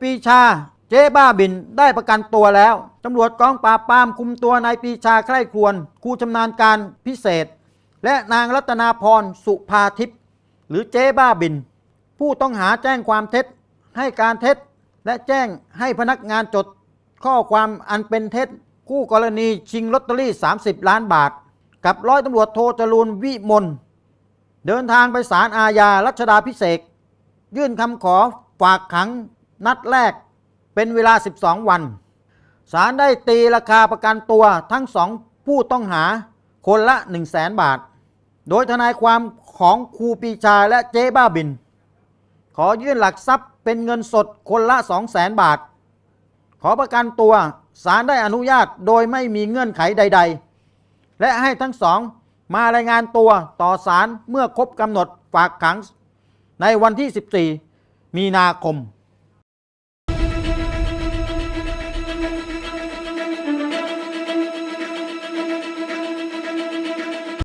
ปรีชา เจ๊บ้าบินได้ประกันตัวแล้ว ตำรวจกองปราบปรามคุมตัวนายปีชาใคร่ครวญครูชำนาญการพิเศษ และนางรัตนาพรสุภาทิพย์หรือเจ๊บ้าบิน ผู้ต้องหาแจ้งความเท็จ ให้การเท็จ และแจ้งให้พนักงานจด ข้อความอันเป็นเท็จ คู่กรณีชิงลอตเตอรี่ 30 ล้านบาท กับร้อยตำรวจโทจรูนวิมลเดินทางไปศาลอาญารัชดาพิเศษ ยื่นคำขอฝากขัง นัดแรกเป็นเวลา 12 วันศาลได้ตีราคาประกันตัวทั้งสองผู้ต้องหาคนละ 1 0 0 0 0แสนบาท โดยทนายความของครูปีชาและเจ๊บ้าบิน ขอยื่นหลักทรัพย์เป็นเงินสดคนละ 2 0 0แสนบาท ขอประกันตัวศาลได้อนุญาตโดยไม่มีเงื่อนไขใด ๆ และให้ทั้งสองมารายงานตัวต่อศาลเมื่อครบกำหนดฝากขังในวันที่ 14 มีนาคม